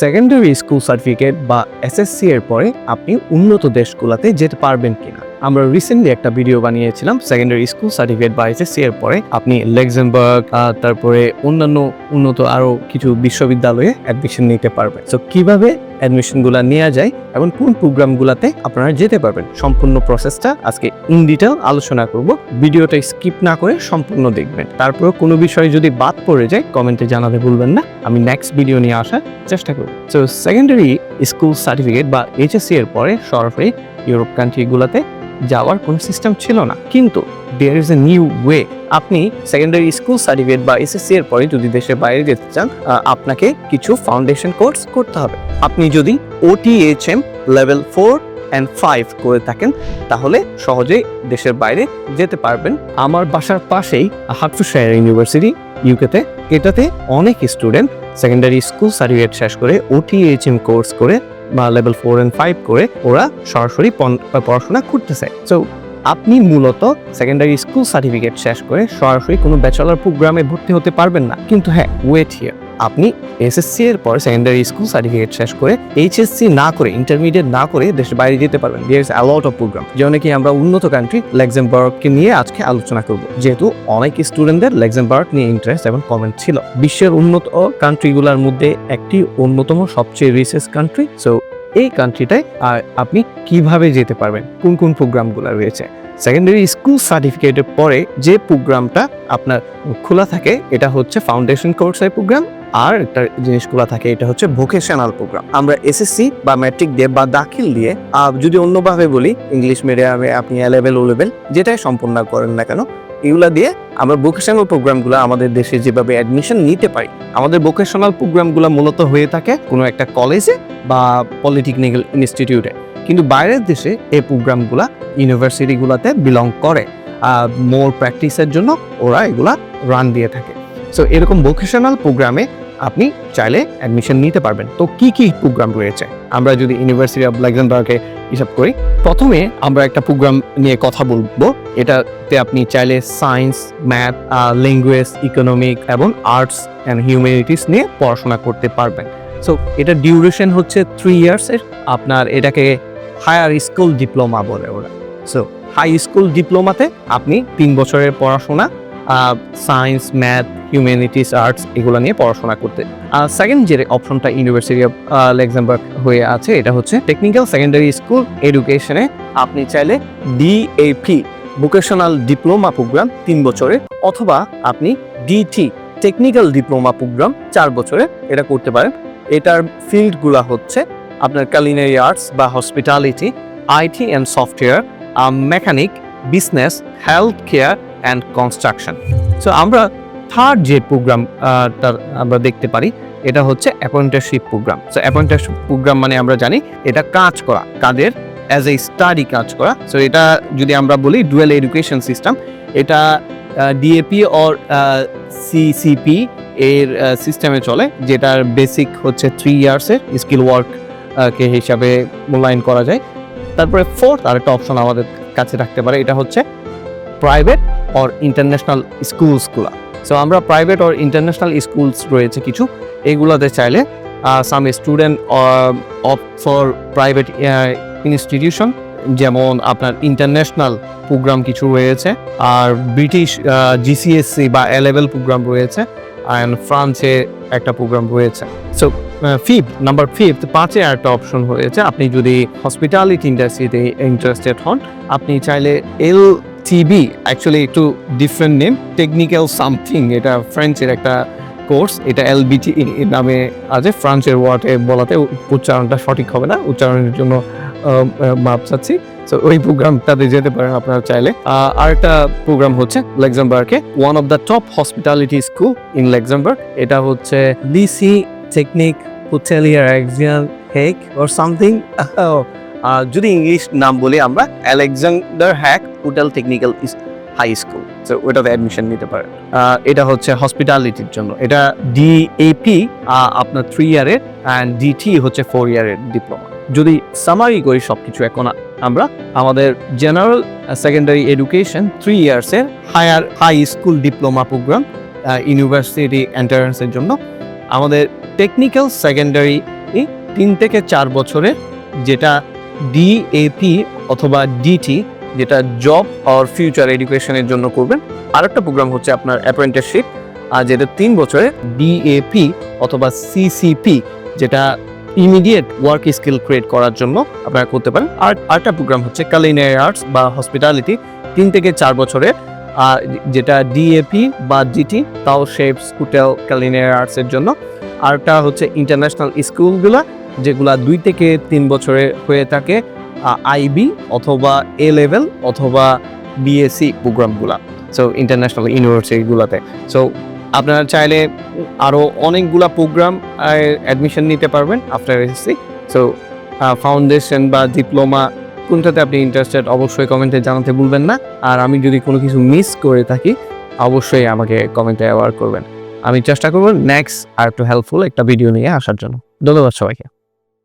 Secondary school certificate বা SSC এর পরে আপনি উন্নত দেশগুলোতে যেতে পারবেন কিনা। আমরা রিসেন্টলি একটা ভিডিও বানিয়েছিলাম সেকেন্ডারি স্কুল সার্টিফিকেট বা এসএসসি এর পরে। আপনি লেক্সেমবার্গ তারপরে অন্যান্য উন্নত আরও কিছু বিশ্ববিদ্যালয়ে অ্যাডমিশন নিতে পারবেন। তো কীভাবে অ্যাডমিশনগুলো নেওয়া যায় এবং কোন প্রোগ্রামগুলোতে আপনারা যেতে পারবেন। সম্পূর্ণ প্রসেসটা আজকে ইন ডিটেল আলোচনা করব। ভিডিওটা স্কিপ না করে সম্পূর্ণ দেখবেন। তারপর কোনো বিষয় যদি বাদ পড়ে যায়, কমেন্টে জানাতে ভুলবেন না। আমি নেক্সট ভিডিও নিয়ে আসার চেষ্টা করব। তো সেকেন্ডারি স্কুল সার্টিফিকেট বা এইচএসসি এর পরে সরাসরি ইউরোপ কান্ট্রিগুলোতে যাওয়ার কোনো সিস্টেম ছিল না। কিন্তু there is a new way আপনি সেকেন্ডারি স্কুল সার্টিফিকেট বা এসএসসি এর পরে যদি দেশের বাইরে যেতে চান আপনাকে কিছু ফাউন্ডেশন কোর্স করতে হবে। আপনি যদি OTHM level four and five করে থাকেন, তাহলে সহজেই দেশের বাইরে যেতে পারবেন। আমার বাসার পাশেই হাটফুশায়ার ইউনিভার্সিটি ইউকেতে এটাতে অনেক স্টুডেন্ট সেকেন্ডারি স্কুল সার্টিফিকেট শেষ করে ওটিএইচএম কোর্স করে বা লেভেল ফোর অ্যান্ড ফাইভ করে ওরা সরাসরি পড়াশোনা করতেছে। সো আপনি মূলত সেকেন্ডারি স্কুল সার্টিফিকেট শেষ করে সরাসরি কোনো ব্যাচেলার প্রোগ্রামে ভর্তি হতে পারবেন না। কিন্তু হ্যাঁ ওয়েট হিয়ার আপনি এসএসসি এর পর সেকেন্ডারি স্কুল সার্টিফিকেট শেষ করে এইচএসসি না করে ইন্টারমিডিয়েট না করে দেশের বাইরে যেতে পারবেন। দিয়ার ইস অ্যালট অফ প্রোগ্রাম যেমন কি আমরা উন্নত কান্ট্রি লেক্সেমবার্গকে নিয়ে আজকে আলোচনা করব। যেহেতু অনেক স্টুডেন্টদের লেক্সেমবার্গ নিয়ে ইন্টারেস্ট এবং কমেন্ট ছিল। বিশ্বের উন্নত কান্ট্রিগুলোর মধ্যে একটি অন্যতম সবচেয়ে রিসেস কান্ট্রি সো এই কান্ট্রিটায় আপনি কীভাবে যেতে পারবেন? কোন কোন প্রোগ্রামগুলো রয়েছে? সেকেন্ডারি স্কুল সার্টিফিকেটের পরে যে প্রোগ্রামটা আপনার খোলা থাকে, এটা হচ্ছে ফাউন্ডেশন কোর্সের প্রোগ্রাম আর একটা জিনিস খোলা থাকে, এটা হচ্ছে ভোকেশনাল প্রোগ্রাম আমরা এসএসসি বা ম্যাট্রিক দিয়ে বা দাখিল দিয়ে যদি অন্যভাবে বলি ইংলিশ মিডিয়ামে আপনি এ লেভেল ও লেভেল যেটাই সম্পূর্ণ করেন না কেন, এগুলা দিয়ে আমরা ভোকেশনাল প্রোগ্রামগুলো আমাদের দেশে যেভাবে অ্যাডমিশন নিতে পারি, আমাদের ভোকেশনাল প্রোগ্রামগুলো মূলত হয়ে থাকে কোনো একটা কলেজে বা পলিটেকনিক্যাল ইনস্টিটিউটে কিন্তু বাইরের দেশে এই প্রোগ্রামগুলা ইউনিভার্সিটিগুলোতে বিলং করে। মোর প্র্যাকটিসের জন্য ওরা এগুলা রান দিয়ে থাকে। সো এরকম ভোকেশনাল প্রোগ্রামে আপনি চাইলে অ্যাডমিশন নিতে পারবেন। তো কি কি প্রোগ্রাম রয়েছে? আমরা যদি ইউনিভার্সিটি অফ লেক্সেমবার্গে হিসাব করি, প্রথমে আমরা একটা প্রোগ্রাম নিয়ে কথা বলব। এটাতে আপনি চাইলে সায়েন্স ম্যাথ ল্যাঙ্গুয়েজ ইকোনমিক এবং আর্টস অ্যান্ড হিউম্যানিটিস নিয়ে পড়াশোনা করতে পারবেন। সো এটা ডিউরেশন হচ্ছে থ্রি ইয়ার্সের আপনার এটাকে হায়ার স্কুল ডিপ্লোমা বলে ওরা। সো হাই স্কুল ডিপ্লোমাতে আপনি তিন বছরের পড়াশোনা সায়েন্স ম্যাথ হিউম্যানিটিস আর্টস এগুলো নিয়ে পড়াশোনা করতে। আর সেকেন্ড যে অপশনটা ইউনিভার্সিটি অফ লেক্সেমবার্গ হয়ে আছে, এটা হচ্ছে টেকনিক্যাল সেকেন্ডারি স্কুল এডুকেশনে আপনি চাইলে ডিএপি ভোকেশনাল ডিপ্লোমা প্রোগ্রাম তিন বছরের অথবা আপনি ডিটি টেকনিক্যাল ডিপ্লোমা প্রোগ্রাম চার বছরের এটা করতে পারেন। এটার ফিল্ডগুলো হচ্ছে আপনার কালিনারি আর্টস বা hospitality IT and software mechanic business health care and construction so আমরা থার্ড যে প্রোগ্রাম তার আমরা দেখতে পারি, এটা হচ্ছে apprenticeship program so apprenticeship program মানে আমরা জানি এটা কাজ করা, কাদের অ্যাজ এ স্টাডি কাজ করা। সো এটা যদি আমরা বলি ডুয়েল এডুকেশন সিস্টেম এটা ডিএপি অর সিসিপি এর সিস্টেমে চলে, যেটার বেসিক হচ্ছে থ্রি ইয়ার্সের স্কিল ওয়ার্ক কে হিসাবে মূল্যায়ন করা যায়। তারপরে ফোর্থ আরেকটা অপশন আমাদের কাছে রাখতে পারে, এটা হচ্ছে প্রাইভেট অর ইন্টারন্যাশনাল স্কুলসগুলো সো আমরা প্রাইভেট অর ইন্টারন্যাশনাল স্কুলস রয়েছে কিছু, এগুলোতে চাইলে some student of for private institution যেমন আপনার ইন্টারন্যাশনাল প্রোগ্রাম কিছু রয়েছে, আর ব্রিটিশ জিসিএসসি বা এ লেভেল প্রোগ্রাম রয়েছে অ্যান্ড ফ্রান্সে একটা প্রোগ্রাম রয়েছে। সো ফিফথ নাম্বার ফিফথ পাঁচে একটা অপশন হয়েছে। আপনি যদি হসপিটালিটি ইন্ডাস্ট্রিতে ইন্টারেস্টেড হন আপনি চাইলে এল টিবি অ্যাকচুয়ালি একটু ডিফারেন্ট নেম টেকনিক্যাল সামথিং এটা ফ্রেঞ্চের একটা কোর্স এটা এলবিটি নামে আছে। ফ্রান্সের ওয়ার্ডে বলাতে উচ্চারণটা সঠিক হবে না উচ্চারণের জন্য মাপ চাচ্ছি। তো ওই প্রোগ্রামটাতে যেতে পারেন আপনারা চাইলে। আহ, আরেকটা প্রোগ্রাম হচ্ছে লেক্সামবার্গে one of the top hospitality school in Luxembourg এটা হচ্ছে লিসি টেকনিক হোটেলিয়ার এক্সিয়ান হেক অর সামথিং যদি ইংলিশ নাম বলি আমরা Alexander Heck hotel technical high school so ওটাতে অ্যাডমিশন নিতে আহ, এটা হচ্ছে হসপিটালিটির জন্য। এটা ডিএপি আপনার থ্রি ইয়ারের অ্যান্ড ডিটি হচ্ছে ফোর ইয়ারের ডিপ্লোমা যদি সামারি করি সব কিছু এখন আমরা আমাদের general secondary education three ইয়ার্সের higher high school diploma program university এন্ট্রান্সের জন্য। আমাদের টেকনিক্যাল সেকেন্ডারি তিন থেকে চার বছরের যেটা ডিএপি অথবা ডিটি যেটা জব আর ফিউচার এডুকেশনের জন্য করবেন। আরেকটা প্রোগ্রাম হচ্ছে আপনার অ্যাপ্রেন্টিসশিপ আর যেটা তিন বছরে ডিএপি অথবা সিসিপি যেটা ইমিডিয়েট ওয়ার্ক স্কিল ক্রিয়েট করার জন্য আপনারা করতে পারেন। আর আরেকটা প্রোগ্রাম হচ্ছে কালিনারি আর্টস বা হসপিটালিটি তিন থেকে চার বছরে আর যেটা ডিএপি বা ডিটি তাও শেপস হোটেল কালিনারি আর্টসের জন্য। আরটা হচ্ছে ইন্টারন্যাশনাল স্কুলগুলা যেগুলা দুই থেকে তিন বছরে হয়ে থাকে আইবি অথবা এ লেভেল অথবা বিএসসি প্রোগ্রামগুলা সো ইন্টারন্যাশনাল ইউনিভার্সিটিগুলোতে সো আপনারা চাইলে আরও অনেকগুলা প্রোগ্রাম অ্যাডমিশন নিতে পারবেন আফটার এসএসসি সো ফাউন্ডেশন বা ডিপ্লোমা কোনটাতে আপনি ইন্টারেস্টেড অবশ্যই কমেন্টে জানাতে ভুলবেন না। আর আমি যদি কোনো কিছু মিস করে থাকি, অবশ্যই আমাকে কমেন্টে অ্যাওয়ার করবেন। আমি চেষ্টা করব নেক্সট আর একটু হেল্পফুল একটা ভিডিও নিয়ে আসার জন্য। ধন্যবাদ সবাইকে।